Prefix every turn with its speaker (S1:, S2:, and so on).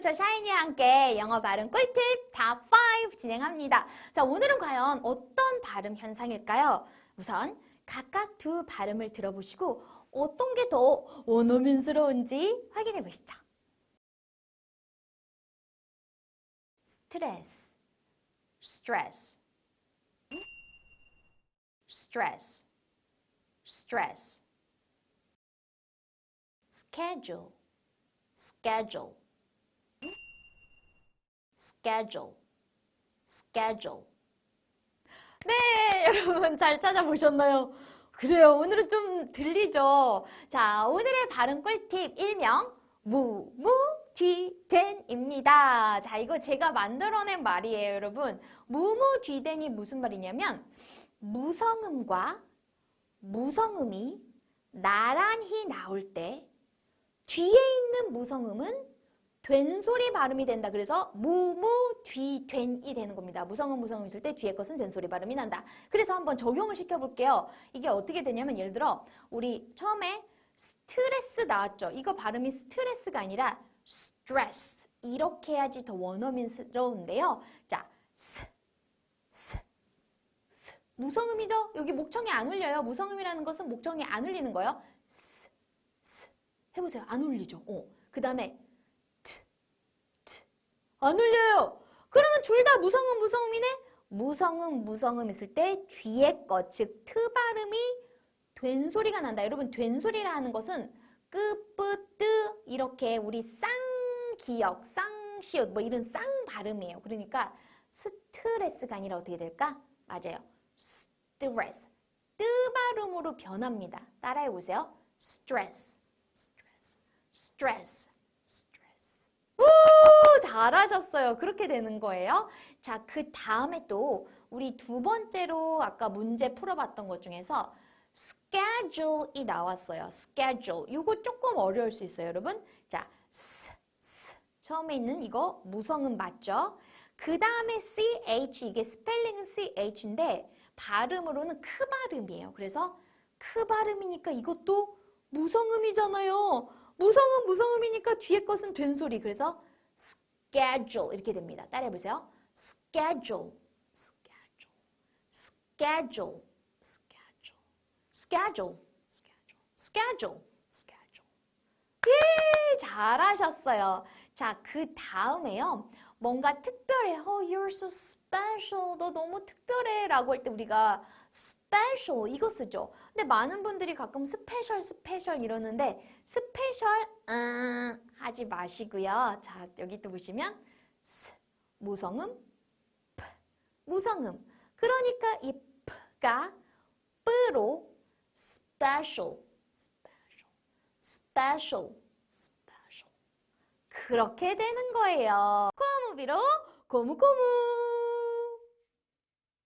S1: 저 샤이니와 함께 영어 발음 꿀팁 탑 5 진행합니다. 자, 오늘은 과연 어떤 발음 현상일까요? 우선 각각 두 발음을 들어보시고 어떤 게 더 원어민스러운지 확인해 보시죠. 스트레스, stress, stress, stress, schedule, schedule, schedule, schedule. 네, 여러분 잘 찾아보셨나요? 그래요. 오늘은 좀 들리죠? 자, 오늘의 발음 꿀팁 일명 무무뒤된입니다. 자, 이거 제가 만들어낸 말이에요, 여러분. 무무뒤된이 무슨 말이냐면 무성음과 무성음이 나란히 나올 때 뒤에 있는 무성음은 된소리 발음이 된다. 그래서 무무뒤된이 되는 겁니다. 무성음 무성음 있을 때 뒤에 것은 된소리 발음이 난다. 그래서 한번 적용을 시켜볼게요. 이게 어떻게 되냐면 예를 들어 우리 처음에 스트레스 나왔죠. 이거 발음이 스트레스가 아니라 스트레스 이렇게 해야지 더 원어민스러운데요. 자, 스, 스, 스. 무성음이죠? 여기 목청이 안 울려요. 무성음이라는 것은 목청이 안 울리는 거예요. 스, 스. 해보세요. 안 울리죠? 어. 그 다음에 안 울려요. 그러면 둘 다 무성음 무성음이네? 무성음 무성음 있을 때 뒤에 것, 즉 트 발음이 된 소리가 난다. 여러분 된 소리라 하는 것은 끄뿌뜨 이렇게 우리 쌍 기역, 쌍 시옷 뭐 이런 쌍 발음이에요. 그러니까 스트레스가 아니라 어떻게 될까? 맞아요. 스트레스. 뜨 발음으로 변합니다. 따라해 보세요. 스트레스. 스트레스. 스트레스. 우! 잘하셨어요. 그렇게 되는 거예요. 자, 그 다음에 또 우리 두 번째로 아까 문제 풀어봤던 것 중에서 schedule이 나왔어요. schedule. 이거 조금 어려울 수 있어요, 여러분. 자, s, s. 처음에 있는 이거 무성음 맞죠? 그 다음에 ch, 이게 스펠링은 ch인데 발음으로는 크 발음이에요. 그래서 크 발음이니까 이것도 무성음이잖아요. 무성음, 무성음이니까 뒤에 것은 된 소리. 그래서 schedule 이렇게 됩니다. 따라해 보세요. schedule, schedule, schedule, schedule, schedule, schedule, schedule, schedule. 예, 잘하셨어요. 자, 그 다음에요. 뭔가 특별해. Oh, you're so special. 너 너무 특별해. 라고 할 때 우리가 special 이거 쓰죠. 근데 많은 분들이 가끔 스페셜 스페셜 이러는데 스페셜 음, 하지 마시고요. 자, 여기 또 보시면 스, 무성음 프, 무성음. 그러니까 이 p가 p로 special special special special 그렇게 되는 거예요. 고무비로 고무고무